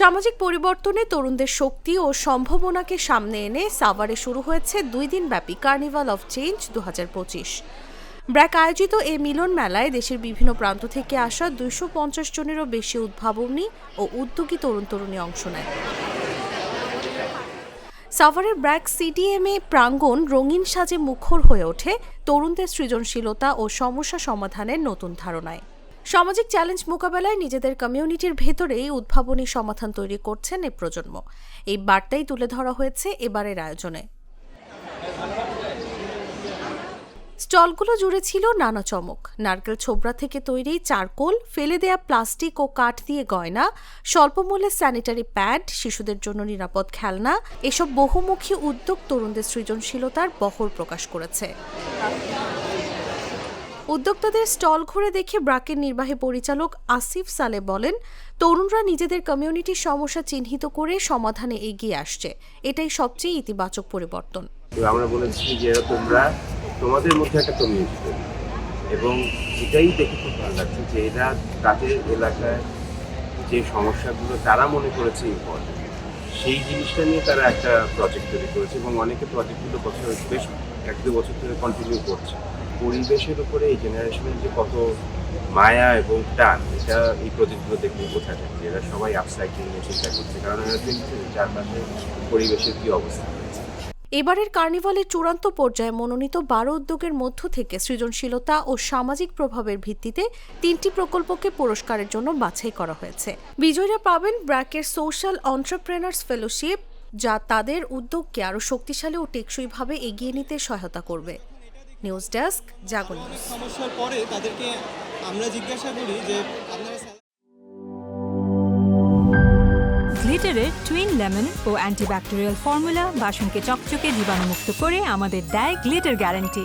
সামাজিক পরিবর্তনে তরুণদের শক্তি ও সম্ভাবনাকে সামনে এনে সাভারে শুরু হয়েছে দুই দিনব্যাপী কার্নিভাল অফ চেঞ্জ দু হাজার পঁচিশ। ব্র্যাক আয়োজিত এই মিলন মেলায় দেশের বিভিন্ন প্রান্ত থেকে আসা দুইশো পঞ্চাশ জনেরও বেশি উদ্ভাবনী ও উদ্যোগী তরুণ তরুণী অংশ নেয়। সাভারের ব্র্যাক সিডিএমএ প্রাঙ্গণ রঙিন সাজে মুখর হয়ে ওঠে তরুণদের সৃজনশীলতা ও সমস্যা সমাধানের নতুন ধারণায়। সামাজিক চ্যালেঞ্জ মোকাবেলায় নিজেদের কমিউনিটির ভেতরেই উদ্ভাবনী সমাধান তৈরি করছেন এ প্রজন্ম। এই বার্তাই তুলে ধরা হয়েছে এবারের আয়োজনে। স্টলগুলো জুড়ে ছিল নানা চমক। নারকেল ছোবড়া থেকে তৈরি চারকোল, ফেলে দেয়া প্লাস্টিক ও কাঠ দিয়ে গয়না স্বল্পমূল্যের স্যানিটারি প্যাড, শিশুদের জন্য নিরাপদ খেলনা, এসব বহুমুখী উদ্যোগ তরুণদের সৃজনশীলতার বহর প্রকাশ করেছে। উদ্যোক্তাদের স্টল ঘুরে দেখে ব্রাকের নির্বাহী পরিচালক আসিফ সালে বলেন, তরুণরা নিজেদের কমিউনিটির সমস্যা চিহ্নিত করে সমাধানে এগিয়ে আসছে। এটাই সবচেয়ে ইতিবাচক পরিবর্তন। আমরা বলেছি যে তোমরা তোমাদের মধ্যে একটা কমিউনিটি এবং এটাই দেখে খুব ভালো লাগছে যে এরা তাদের এলাকায় যে সমস্যাগুলো তারা মনে করেছে ইম্পর্টেন্ট সেই জিনিসটা নিয়ে তারা একটা প্রজেক্ট তৈরি করেছে। এবং অনেকে প্রজেক্টগুলো বছর, বেশ এক দু বছর ধরে কন্টিনিউ করছে। পরিবেশের উপরে এই জেনারেশনের যে কত মায়া এবং টান, এটা এই প্রজেক্টগুলো দেখলে বোঝা যায় যে এরা সবাই আপসাইক্লিং নিয়ে চিন্তা করছে। কারণ এরা দেখছে যে চারপাশে পরিবেশের কি অবস্থা এবারের কার্নিভালের চূড়ান্ত পর্যায়ে মনোনীত বারো উদ্যোগের মধ্য থেকে সৃজনশীলতা ও সামাজিক প্রভাবের ভিত্তিতে তিনটি প্রকল্পকে পুরস্কারের জন্য বাছাই করা হয়েছে। বিজয়ীরা পাবেন ব্র্যাকের সোশ্যাল অন্টারপ্রেনার্স ফেলোশিপ, যা তাদের উদ্যোগকে আরও শক্তিশালী ও টেকসইভাবে এগিয়ে নিতে সহায়তা করবে। নিউজ ডেস্ক জাগো নিউজ সমস্যার পরে তাদেরকে আমরা জিজ্ঞাসা করি যে আপনারা গ্লিটারের টুইন লেমন ও অ্যান্টিব্যাকটেরিয়াল ফর্মুলা বাসনকে চকচকে জীবাণুমুক্ত করে আমাদের দেয় গ্লিটার গ্যারান্টি।